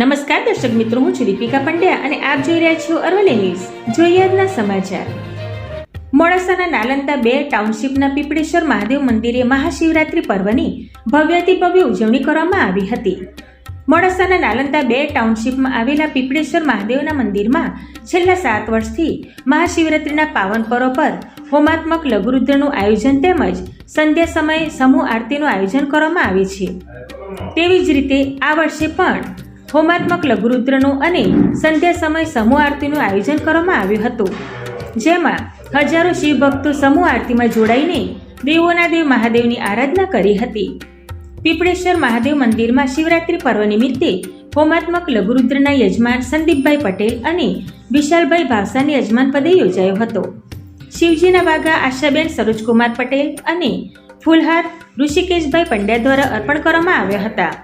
નમસ્કાર દર્શક મિત્રો, હું છું દીપિકા પંડ્યા અને આપ જોઈ રહ્યા છો અરવલ્લી ન્યૂઝ, જોઈએ આજના સમાચાર. મોડાસાના નાલંદા બે ટાઉનશીપના પીપળેશ્વર મહાદેવ મંદિરે મહાશિવરાત્રિ પર્વની ભવ્યથી ભવ્ય ઉજવણી કરવામાં આવી હતી. મોડાસાના નાલંદા બે ટાઉનશીપમાં આવેલા પીપળેશ્વર મહાદેવના મંદિરમાં છેલ્લા સાત વર્ષથી મહાશિવરાત્રિના પાવન પર્વ પર હોમાત્મક લઘુરુદ્રનું આયોજન તેમજ સંધ્યા સમયે સમૂહ આરતીનું આયોજન કરવામાં આવે છે. તેવી જ રીતે આ વર્ષે પણ હોમાત્મક લઘુરુદ્રનું અને સંધ્યા સમય સમૂહ આરતીનું આયોજન કરવામાં આવ્યું હતું, જેમાં હજારો શિવભક્તો સમૂહ આરતીમાં જોડાઈને દેવોના દેવ મહાદેવની આરાધના કરી હતી. પીપળેશ્વર મહાદેવ મંદિરમાં શિવરાત્રિ પર્વ નિમિત્તે હોમાત્મક લઘુરુદ્રના યજમાન સંદીપભાઈ પટેલ અને વિશાલભાઈ ભાવસાની યજમાન પદે યોજાયો હતો. શિવજીના વાઘા આશાબેન સરોજકુમાર પટેલ અને ફૂલહાર ઋષિકેશભાઈ પંડ્યા દ્વારા અર્પણ કરવામાં આવ્યા હતા.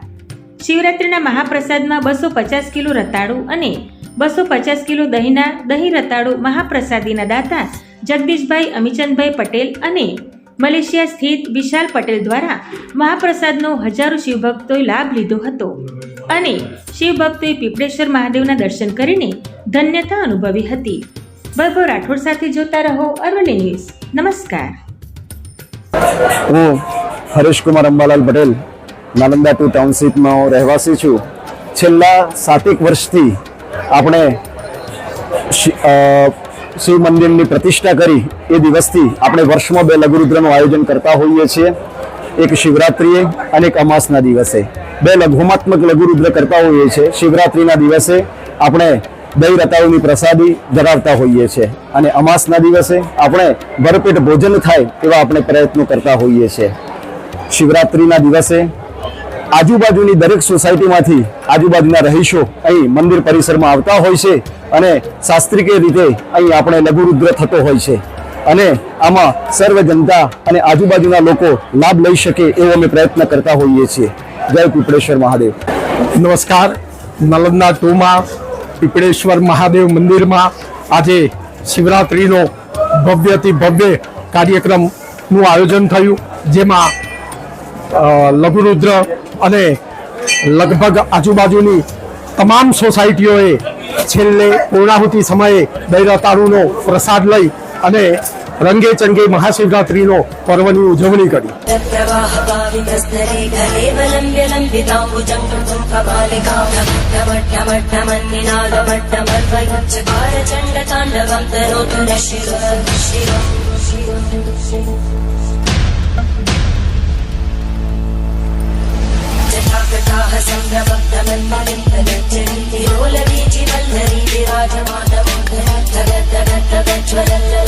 શિવરાત્રિના મહાપ્રસાદમાં બસો પચાસ કિલો રતાળુ અને બસો પચાસ કિલો દહીંના દહીં રતાળુ મહાપ્રસાદીના દાતા જગદીશભાઈ અમીચંદભાઈ પટેલ અને મલેશિયા સ્થિત વિશાલ પટેલ દ્વારા મહાપ્રસાદનો હજારો શિવભક્તોએ લાભ લીધો હતો. અને શિવભક્તોએ પીપળેશ્વર મહાદેવના દર્શન કરીને ધન્યતા અનુભવી હતી. વૈભવ રાઠોડ સાથે જોતા રહો અરવલ્લી ન્યૂઝ. નમસ્કાર. હું હરેશકુમાર અંબાલાલ પટેલ નાલંદા ટુ ટાઉનશીપમાં હું રહેવાસી છું. છેલ્લા સાતેક વર્ષથી આપણે શિવ મંદિરની પ્રતિષ્ઠા કરી એ દિવસથી આપણે વર્ષમાં બે લઘુરુદ્રનું આયોજન કરતા હોઈએ છીએ. એક શિવરાત્રિએ અને એક અમાસના દિવસે. બે લઘુમાત્મક લઘુરુદ્ર કરતા હોઈએ છીએ. શિવરાત્રિના દિવસે આપણે દહીં રતાળુની પ્રસાદી ધરાવતા હોઈએ છીએ. અને અમાસના દિવસે આપણે ભરપેટ ભોજન થાય એવા આપણે પ્રયત્નો કરતા હોઈએ છીએ. શિવરાત્રિના દિવસે આજુબાજુની દરેક સોસાયટીમાંથી આજુબાજુના રહીશો અહીં મંદિર પરિસરમાં આવતા હોય છે અને શાસ્ત્રીય રીતે અહીં આપણે લઘુરુદ્ર થતો હોય છે. અને આમાં સર્વ જનતા અને આજુબાજુના લોકો લાભ લઈ શકે એવો અમે પ્રયત્ન કરતા હોઈએ છીએ. જય પીપળેશ્વર મહાદેવ. નમસ્કાર. નલંદા ટુમાં પીપળેશ્વર મહાદેવ મંદિરમાં આજે શિવરાત્રિનો ભવ્યથી ભવ્ય કાર્યક્રમનું આયોજન થયું, જેમાં લઘુરુદ્ર અને લગભગ આજુબાજુની તમામ સોસાયટીઓએ છેલ્લે પૂર્ણાહુતિ સમયે દૈરતાળુનો પ્રસાદ લઈ અને રંગે ચંગે મહાશિવરાત્રિનો પર્વની ઉજવણી કરી. ജന്മനിന്നത് ചെടിത്തിരോല ബീജി മൽഹരി വിരാജമാനമുണ്ട് തകത്തകത്തകജ്വലല്ല